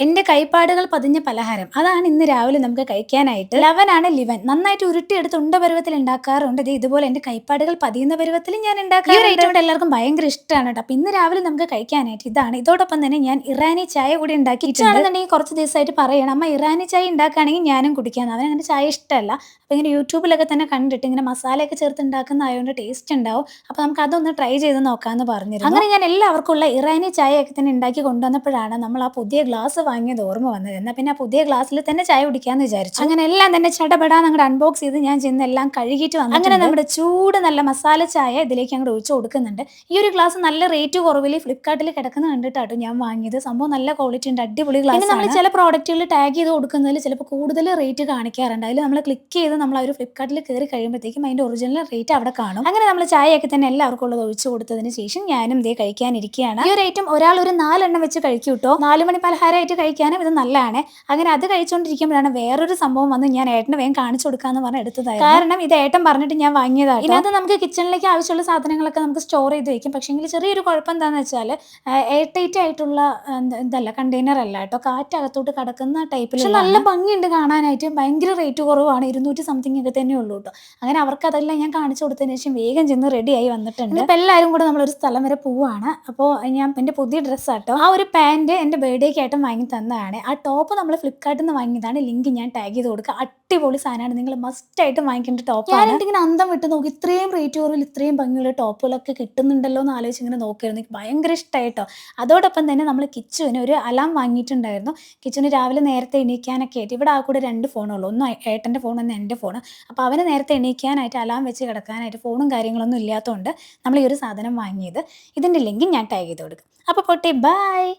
എന്റെ കൈപ്പാടുകൾ പതിഞ്ഞ പലഹാരം. അതാണ് ഇന്ന് രാവിലെ നമുക്ക് കഴിക്കാനായിട്ട്. ലവനാണ് ലിവൻ. നന്നായിട്ട് ഉരുട്ടിയെടുത്ത് ഉണ്ട പരുവത്തിൽ ഉണ്ടാക്കാറുണ്ട്. ഇതുപോലെ എന്റെ കൈപ്പാടുകൾ പതിയുന്ന പരുവത്തിൽ ഞാൻ ഉണ്ടാക്കാറുണ്ട്. എല്ലാവർക്കും ഭയങ്കര ഇഷ്ടമാണ് കേട്ടോ. അപ്പൊ ഇന്ന് രാവിലെ നമുക്ക് കഴിക്കാനായിട്ട് ഇതാണ്. ഇതോടൊപ്പം തന്നെ ഞാൻ ഇറാനി ചായ കൂടി ഉണ്ടാക്കി ഇച്ചാണെന്നുണ്ടെങ്കിൽ കുറച്ച് ദിവസമായിട്ട് പറയണം. അമ്മ ഇറാനി ചായ ഉണ്ടാക്കുകയാണെങ്കിൽ ഞാനും കുടിക്കാന്ന് അവൻ അങ്ങനെ ചായ ഇഷ്ടമല്ല. അപ്പൊ ഇങ്ങനെ യൂട്യൂബിലൊക്കെ തന്നെ കണ്ടിട്ട് ഇങ്ങനെ മസാലയൊക്കെ ചേർത്ത് ഉണ്ടാക്കുന്ന ആയതുകൊണ്ട് ടേസ്റ്റ് ഉണ്ടാവും. അപ്പൊ നമുക്ക് അതൊന്ന് ട്രൈ ചെയ്ത് നോക്കാന്ന് പറഞ്ഞിരുന്നു. അങ്ങനെ ഞാൻ എല്ലാവർക്കും ഉള്ള ഇറാനി ചായയൊക്കെ തന്നെ ഉണ്ടാക്കി കൊണ്ടുവന്നപ്പോഴാണ് നമ്മൾ ആ പുതിയ ഗ്ലാസ് വാങ്ങിയത് ഓർമ്മ വന്നത്. എന്നാൽ പിന്നെ പുതിയ ഗ്ലാസ്സിൽ തന്നെ ചായ കുടിക്കാന്ന് വിചാരിച്ചു. അങ്ങനെ എല്ലാം തന്നെ ചടപടാ അങ്ങോട്ട് അൺബോക്സ് ചെയ്ത് ഞാൻ ചെന്ന് എല്ലാം കഴുകിയിട്ട് വന്നു അങ്ങനെ നമ്മുടെ ചൂട് നല്ല മസാല ചായ ഇതിലേക്ക് അങ്ങോട്ട് ഒഴിച്ചു കൊടുക്കുന്നുണ്ട്. ഈ ഒരു ഗ്ലാസ് നല്ല റേറ്റ് കുറവിൽ ഫ്ലിപ്കാർട്ടിൽ കിടക്കുന്ന കണ്ടിട്ടാട്ടോ ഞാൻ വാങ്ങിയത്. സംഭവം നല്ല ക്വാളിറ്റി ഉണ്ട് അടിപൊളി ഗ്ലാസ് നമ്മൾ ചില പ്രോഡക്റ്റുകൾ ടാഗ് ചെയ്ത് കൊടുക്കുന്നതിൽ ചിലപ്പോൾ കൂടുതൽ റേറ്റ് കാണിക്കാറുണ്ട്. അതിൽ നമ്മൾ ക്ലിക്ക് ചെയ്ത് നമ്മൾ ആ ഒരു ഫ്ലിപ്കാർട്ടിൽ കയറി കഴിയുമ്പോഴത്തേക്കും അതിന്റെ ഒറിജിനൽ റേറ്റ് അവിടെ കാണും. അങ്ങനെ നമ്മൾ ചായയൊക്കെ തന്നെ എല്ലാവർക്കും ഉള്ളത് ഒഴിച്ചു കൊടുത്തതിന് ശേഷം ഞാനും ഇതേ കഴിക്കാനിരിക്കുകയാണ് ഈ ഒരു ഐറ്റം ഒരാൾ ഒരു നാലെണ്ണം വെച്ച് കഴിക്കൂട്ടോ? കേട്ടോ നാല് മണി പലഹാരമായിട്ട് കഴിക്കാനും ഇത് നല്ലതാണ്. അങ്ങനെ അത് കഴിച്ചുകൊണ്ടിരിക്കുമ്പോഴാണ് വേറൊരു സംഭവം വന്ന് ഞാൻ ഏട്ടന് വേഗം കാണിച്ചു കൊടുക്കാന്ന് പറഞ്ഞ് എടുത്തതായി കാരണം ഇത് ഏട്ടൻ പറഞ്ഞിട്ട് ഞാൻ വാങ്ങിയതാണ് ഇതിനകത്ത് നമുക്ക് കിച്ചണിലേക്ക് ആവശ്യമുള്ള സാധനങ്ങളൊക്കെ നമുക്ക് സ്റ്റോർ ചെയ്ത് വെക്കും. പക്ഷേങ്കിൽ ചെറിയൊരു കുഴപ്പം എന്താണെന്ന് വെച്ചാൽ എയർ ടൈറ്റ് ആയിട്ടുള്ള ഇതല്ല കണ്ടെയ്നർ അല്ല കേട്ടോ. കാറ്റ് അകത്തോട്ട് കടക്കുന്ന ടൈപ്പിൽ പക്ഷെ നല്ല ഭംഗിയുണ്ട് കാണാനായിട്ട്. ഭയങ്കര റേറ്റ് കുറവാണ്. ഇരുന്നൂറ്റി സംതിങ് ഒക്കെ തന്നെ ഉള്ളൂ കേട്ടോ. അങ്ങനെ അവർക്ക് അതെല്ലാം ഞാൻ കാണിച്ചു കൊടുത്തതിന് ശേഷം വേഗം ചെന്ന് റെഡി ആയി വന്നിട്ടുണ്ട്. ഇപ്പം എല്ലാവരും കൂടെ നമ്മളൊരു സ്ഥലം വരെ പോവാണ്. അപ്പോൾ ഞാൻ എന്റെ പുതിയ ഡ്രസ്സാട്ടോ ആ ഒരു പാന്റ് എന്റെ ബർത്ത്ഡേക്ക് ആയിട്ട് വാങ്ങി തന്നതാണ് ആ ടോപ്പ് നമ്മൾ ഫ്ലിപ്കാർട്ടിൽ നിന്ന് വാങ്ങിയതാണ്. ലിങ്ക് ഞാൻ ടാഗ് ചെയ്ത് കൊടുക്കുക അടിപൊളി സാധനമാണ്. നിങ്ങൾ മസ്റ്റ് ആയിട്ട് വാങ്ങിക്കേണ്ട ടോപ്പ് ഞാനിങ്ങനെ ഇങ്ങനെ അന്തം വിട്ട് നോക്കി ഇത്രയും റേറ്റ് കുറവിൽ ഇത്രയും ഭംഗിയുള്ള ടോപ്പുകളൊക്കെ കിട്ടുന്നുണ്ടല്ലോ എന്ന് ആലോചിച്ച് ഇങ്ങനെ നോക്കിയിരുന്നു. എനിക്ക് ഭയങ്കര ഇഷ്ടമായിട്ടോ അതോടൊപ്പം തന്നെ നമ്മൾ കിച്ചുവിന് ഒരു അലാം വാങ്ങിയിട്ടുണ്ടായിരുന്നു. കിച്ചുവിന് രാവിലെ നേരത്തെ എണീക്കാനൊക്കെ ആയിട്ട്. ഇവിടെ ആ കൂടെ രണ്ട് ഫോണുള്ളൂ ഒന്ന് ഏട്ടന്റെ ഫോൺ ഒന്ന് എന്റെ ഫോൺ അപ്പോൾ അവന് നേരത്തെ എണീക്കാനായിട്ട് അലാം വെച്ച് കിടക്കാനായിട്ട് ഫോണും കാര്യങ്ങളൊന്നും ഇല്ലാത്തതുകൊണ്ട് നമ്മൾ ഈ ഒരു സാധനം വാങ്ങിയത്. ഇതിന്റെ ലിങ്ക് ഞാൻ ടാഗ് ചെയ്ത് കൊടുക്കും. അപ്പോൾ പൊട്ടി ബൈ